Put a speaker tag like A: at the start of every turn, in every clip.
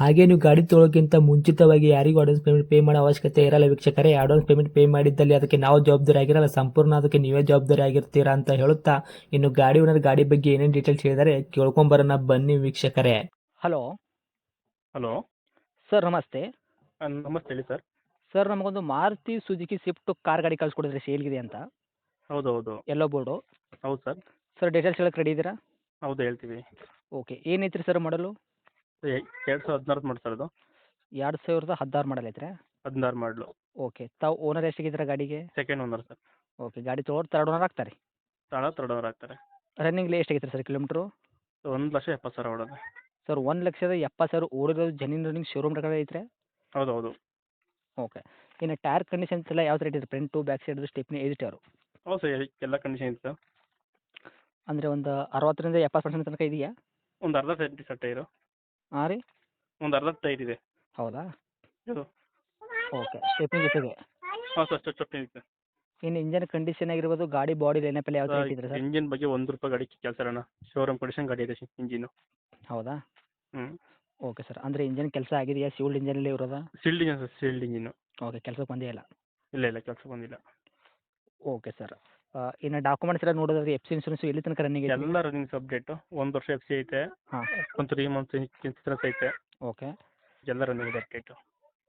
A: ಹಾಗೆ ನೀವು ಗಾಡಿ ತೊಳೋಕ್ಕಿಂತ ಮುಂಚಿತವಾಗಿ ಯಾರಿಗೂ ಅಡ್ವಾನ್ಸ್ ಪೇಮೆಂಟ್ ಪೇ ಮಾಡೋ ಅವಶ್ಯಕತೆ ಇರಲ್ಲ ವೀಕ್ಷಕರೇ. ಅಡ್ವಾನ್ಸ್ ಪೇಮೆಂಟ್ ಪೇ ಮಾಡಿದ್ದಲ್ಲಿ ಅದಕ್ಕೆ ನಾವು ಜವಾಬ್ದಾರಿ ಆಗಿರಲ್ಲ. ಸಂಪೂರ್ಣ ಅದಕ್ಕೆ ನೀವೇ ಜವಾಬ್ದಾರಿ ಆಗಿರ್ತೀರಾ ಅಂತ ಹೇಳುತ್ತಾ ಇನ್ನು ಗಾಡಿ ಓನರ್ ಗಾಡಿ ಬಗ್ಗೆ ಏನೇನು ಡೀಟೇಲ್ಸ್ ಹೇಳಿದರೆ ಕೇಳ್ಕೊಂಬರೋಣ ಬನ್ನಿ ವೀಕ್ಷಕರೇ.
B: ಹಲೋ
C: ಹಲೋ
B: ಸರ್ ನಮಸ್ತೆ.
C: ನಮಸ್ತೆ ಹೇಳಿ ಸರ್
B: ಸರ್ ನಮಗೊಂದು ಮಾರುತಿ ಸುಜುಕಿ ಸ್ವಿಫ್ಟ್ ಕಾರ್ ಗಾಡಿ ಕಳಿಸ್ಕೊಡಿದ್ರೆ ಸೇಲ್ಗಿದೆ ಅಂತ.
C: ಹೌದು ಹೌದು
B: ಎಲ್ಲೋ ಬೋರ್ಡು
C: ಹೌದು ಸರ್
B: ಸರ್ ಡೀಟೇಲ್ಸ್ ಹೇಳಕ್ಕೆ ರೆಡಿ ಇದ್ದೀರಾ?
C: ಹೌದು ಹೇಳ್ತೀವಿ.
B: ಓಕೆ ಏನೈತ್ರಿ ಸರ್ ಮಾಡಲು
C: ಎರಡು ಸಾವಿರದ ಹದಿನಾರು ಮಾಡಿ ಸರ್ ಅದು
B: ಎರಡು ಸಾವಿರದ ಹದಿನಾರು ಮಾಡಲ್ ಐತ್ರಿ?
C: ಹದಿನಾರು ಮಾಡಲು.
B: ಓಕೆ ತಾವು ಓನರ್ ಎಷ್ಟಿಗಿದ್ದೀರಾ ಗಾಡಿಗೆ?
C: Second owner sir.
B: ಓಕೆ ಗಾಡಿ ತೊಗೊಳೋರು ತರ್ಡ್ ಓನರ್ ಆಗ್ತಾರೆ?
C: ತಾಳ ತರ್ಡ್ ಓನರ್ ಆಗ್ತಾರೆ.
B: ರನ್ನಿಂಗ್ಲಿ ಎಷ್ಟಾಗೈತೆ ಸರ್ ಕಿಲೋಮೀಟ್ರು?
C: ಒಂದು ಲಕ್ಷ ಎಪ್ಪತ್ತು ಸಾವಿರ ಹೊಡೋದು
B: ಸರ್ ಒಂದು ಲಕ್ಷದ ಎಪ್ಪತ್ತು ಸಾವಿರ ಓಡಿರೋದು ಜನಿನ್ ರನ್ನಿಂಗ್ ಶೋರೂಮ್ ಕಡೆ ಐತ್ರಿ?
C: ಹೌದು ಹೌದು
B: ಓಕೆ ಇನ್ನು ಟೈರ್ ಕಂಡೀಷನ್ಸ್ ಎಲ್ಲ ಯಾವ ಥರ ಇಟ್ಟಿದ್ರು ಫ್ರಂಟು ಬ್ಯಾಕ್ ಸೈಡ್ದು ಸ್ಟೆಪ್ನಿ ಐದು ಟೈರು
C: ಹೌದು ಸರ್ ಎಲ್ಲ ಕಂಡೀಷನ್ ಇದೆ ಸರ್.
B: ಅಂದರೆ ಒಂದು ಅರವತ್ತರಿಂದ ಎಪ್ಪತ್ತು ಪರ್ಸೆಂಟ್ ತನಕ ಇದೆಯಾ?
C: ಒಂದು ಅರ್ಧ ಸೆಂಟಿ ಸರ್ ಟೈರು
B: ಹಾಂ ರೀ?
C: ಒಂದು ಅರ್ಧ ಟೈಟ್ ಇದೆ.
B: ಹೌದಾ?
C: ಇದು.
B: ಓಕೆ
C: ಹಾಂ ಸರ್ ಇದೆ.
B: ಇನ್ನು ಇಂಜನ್ ಕಂಡೀಷನ್ ಆಗಿರ್ಬೋದು ಗಾಡಿ ಬಾಡಿ ಲೈನಪ್ ಎಲ್ಲ ಯಾವ ಥರ ಸರ್?
C: ಇಂಜಿನ್ ಬಗ್ಗೆ ಒಂದು ರೂಪಾಯಿ ಗಾಡಿ ಕೆಲಸ ಶೋರೂಮ್ ಕಂಡೀಷನ್ ಗಾಡಿ ಇದೆ ಇಂಜಿನ್.
B: ಹೌದಾ?
C: ಹ್ಞೂ
B: ಓಕೆ ಸರ್ ಅಂದರೆ ಇಂಜಿನ್ ಕೆಲಸ ಆಗಿದೆಯಾ? ಸಿವಿಲ್ ಅಲ್ಲಿ ಇರೋದಾ?
C: Sealed engine sir sealed engine
B: okay ಕೆಲಸಕ್ಕೆ ಬಂದೇ ಇಲ್ಲ.
C: ಇಲ್ಲ ಇಲ್ಲ ಕೆಲಸ ಬಂದಿಲ್ಲ.
B: Okay sir. ಇನ್ನು ಡಾಕ್ಯುಮೆಂಟ್ಸ್ ಎಲ್ಲ ನೋಡೋದಾದ್ರೆ ಎಫ್ ಸಿ ಇನ್ಸೂರೆನ್ಸ್ ಎಲ್ಲಿ ತನಕ ರನ್ನಿಂಗ್ ಇದೆ
C: ಎಲ್ಲ ರನ್ನಿಂಗ್ ಅಪ್ಡೇಟ್ ಒಂದು ವರ್ಷ ಎಫ್ ಸಿ ಐತೆ
B: ಹಾಂ.
C: ಒಂದು ತ್ರೀ ಮಂತ್ಸ್ ಇನ್ಸೂರೆನ್ಸ್ ಐತೆ.
B: ಓಕೆ
C: ಎಲ್ಲ ರನ್ನಿಂಗ್ ಇದೆ ಅಪ್ಡೇಟು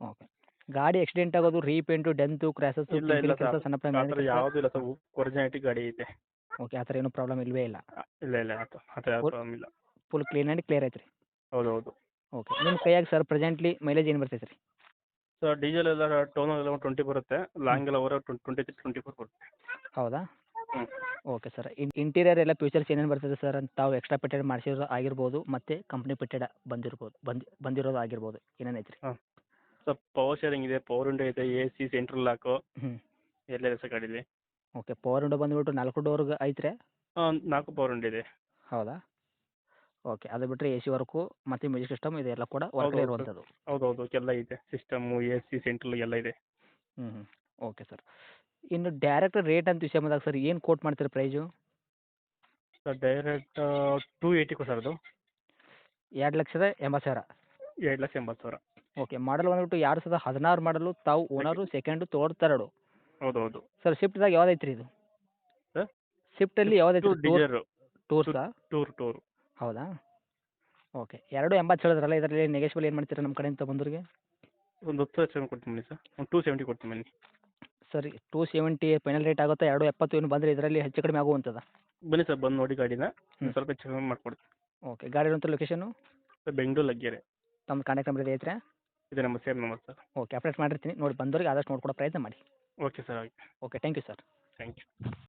B: ಓಕೆ ಗಾಡಿ ಆಕ್ಸಿಡೆಂಟ್ ಆಗೋದು ರೀಪೇಂಟು ಡೆಂತು ಕ್ರ್ಯಾಸಸ್
C: ಇಲ್ಲ ಇಲ್ಲ
B: ಕೆಲಸ ಸಣ್ಣ
C: ಆ ಥರ ಯಾವುದೂ ಇಲ್ಲ ಸರ್. ಒರಿಜಿನಾಲಿಟಿ ಗಾಡಿ ಐತೆ.
B: ಓಕೆ ಆ ಏನು ಏನೂ ಪ್ರಾಬ್ಲಮ್ ಇಲ್ಲವೇ ಇಲ್ಲ
C: ಇಲ್ಲ ಇಲ್ಲ ಆತರ ಥರ ಆ ಥರ ಪ್ರಾಬ್ಲಮ್ ಇಲ್ಲ.
B: ಫುಲ್ ಕ್ಲೀನ್ ಆ್ಯಂಡ್ ಕ್ಲಿಯರ್ ಐತ್ರಿ?
C: ಹೌದು ಹೌದು
B: ಓಕೆ ನಿಮ್ಮ ಕೈಯಾಗ ಸರ್ ಪ್ರೆಸೆಂಟ್ಲಿ ಮೈಲೇಜ್ ಏನು ಬರ್ತೈತೆ ರೀ?
C: ಸರ್ ಡೀಸೆಲ್ ಎಲ್ಲ ಟೋನಲ್ಲಿ ಎಲ್ಲ ಟ್ವೆಂಟಿ ಬರುತ್ತೆ. ಲಾಂಗ್ ಎಲ್ಲ over twenty three twenty four ಬರುತ್ತೆ.
B: ಹೌದಾ? Okay sir. ಇಂಟೀರಿಯರ್ ಎಲ್ಲ ಫ್ಯೂಚರ್ಸ್ ಏನೇನು ಬರ್ತದೆ ಸರ್ ಅಂತ ತಾವು ಎಕ್ಸ್ಟ್ರಾ ಪೆಟೆಡ್ ಮಾಡಿಸಿರೋ ಆಗಿರ್ಬೋದು ಮತ್ತೆ ಕಂಪ್ನಿ ಪೆಟೆಡ್ ಬಂದಿರ್ಬೋದು ಬಂದು ಬಂದಿರೋದು ಆಗಿರ್ಬೋದು. ಏನೇನು ಐತ್ರಿ?
C: ಸರ್ ಪವರ್ ಶೇರಿಂಗ್ ಇದೆ ಪವರ್ ವಿಂಡೋ ಇದೆ ಎ ಸಿ ಸೆಂಟ್ರಲ್ ಲಾಕು
B: ಹ್ಞೂ
C: ಎಲ್ಲ ಇದೆ ಸರ್ ಗಾಡೀಲಿ.
B: ಓಕೆ ಪವರ್ ವಿಂಡೋ ಬಂದುಬಿಟ್ಟು ನಾಲ್ಕು ಡೋರ್ಗೆ ಐತ್ರಿ?
C: ಹಾಂ ನಾಲ್ಕು ಪವರ್ ವಿಂಡೋ ಇದೆ.
B: ಹೌದಾ? ಓಕೆ ಅದು ಬಿಟ್ಟರೆ ಎ ಸಿ ವರ್ಕು ಮತ್ತು ಮ್ಯೂಸಿಕ್ ಸಿಸ್ಟಮ್ ಇದೆಲ್ಲ ಕೂಡ ವರ್ಕ್
C: ಹೌದು, ಹೌದು.
B: ಇರುವಂಥದ್ದು
C: ಹೌದು ಹೌದು ಎಲ್ಲ ಇದೆ. ಸಿಸ್ಟಮು ಎ ಸಿ ಸೆಂಟ್ರಲ್ ಎಲ್ಲ ಇದೆ.
B: ಹ್ಞೂ ಹ್ಞೂ ಓಕೆ ಸರ್. ಇನ್ನು ಡೈರೆಕ್ಟ್ ರೇಟ್ ಅಂತ ವಿಷಯ ಬಂದಾಗ ಸರ್ ಏನು ಕೋಟ್ ಮಾಡ್ತೀರಾ price
C: sir direct two eighty sir ಅದು.
B: ಎರಡು ಲಕ್ಷದ ಎಂಬತ್ತು ಸಾವಿರ.
C: ಎರಡು ಲಕ್ಷ ಎಂಬತ್ತು ಸಾವಿರ.
B: ಓಕೆ ಮಾಡಲ್ ಬಂದ್ಬಿಟ್ಟು ಎರಡು ಸಾವಿರದ ಹದಿನಾರು ಮಾಡಲು ತಾವು ಓನರು ಸೆಕೆಂಡು ತೋರ್ಡ್ ತರಡು
C: ಹೌದು ಹೌದು
B: ಸರ್ ಶಿಫ್ಟ್ದಾಗ ಯಾವ್ದೈತ್ರಿ ಇದು?
C: ಸರ್?
B: ಶಿಫ್ಟಲ್ಲಿ ಯಾವ್ದೈತ್ರಿ ಟೂರ್
C: ಡೀಸರ್
B: ಟೂರ್ಸಾ
C: ಟೂರ್ ಟೂರ್
B: ಹೌದಾ? ಓಕೆ ಎರಡು ಎಂಬತ್ತು ಹೇಳಿದ್ರಲ್ಲ ಇದರಲ್ಲಿ ನೆಗೆಶ್ಬಲ್ ಏನು ಮಾಡ್ತೀರಾ ನಮ್ಮ ಕಡೆಯಿಂದ ಬಂದವ್ರಿಗೆ?
C: ಒಂದು ಹತ್ತು ಲಕ್ಷ ಕೊಡ್ತೀನಿ ಬನ್ನಿ ಸರ್ ಒಂದು ಟೂ ಸೆವೆಂಟಿ ಕೊಡ್ತೀನಿ ಬನ್ನಿ.
B: ಸರಿ ಟೂ ಸೆವೆಂಟಿ ಫೈನಲ್ ರೇಟ್ ಆಗುತ್ತೆ ಎರಡು ಎಪ್ಪತ್ತು ಏನು ಬಂದರೆ ಇದರಲ್ಲಿ ಹೆಚ್ಚು ಕಡಿಮೆ ಆಗುವಂಥದ್ದು?
C: ಬನ್ನಿ ಸರ್ ಬಂದು ನೋಡಿ ಗಾಡಿನ. ಸ್ವಲ್ಪ ಹೆಚ್ಚು ಕಮ್ಮಿ ಮಾಡ್ಕೊಡ್ತೀನಿ.
B: ಓಕೆ ಗಾಡಿ ಇರುವಂಥ ಲೊಕೇಶನು
C: ಸರ್ ಬೆಂಗಳೂರು ಲಗ್ಗೆರೆ.
B: ತಮ್ಮ ಕಾಂಟ್ಯಾಕ್ಟ್ ನಂಬರ್ ಇದೆ ಐತ್ರಾ
C: ಇದೆ ನಮ್ಮ same number sir.
B: Okay update ಮಾಡಿರ್ತೀನಿ. ನೋಡಿ ಬಂದವ್ರಿಗೆ ಆದಷ್ಟು ನೋಡ್ಕೊಡೋ ಪ್ರಯತ್ನ ಮಾಡಿ.
C: Okay sir okay
B: okay thank you sir
C: thank you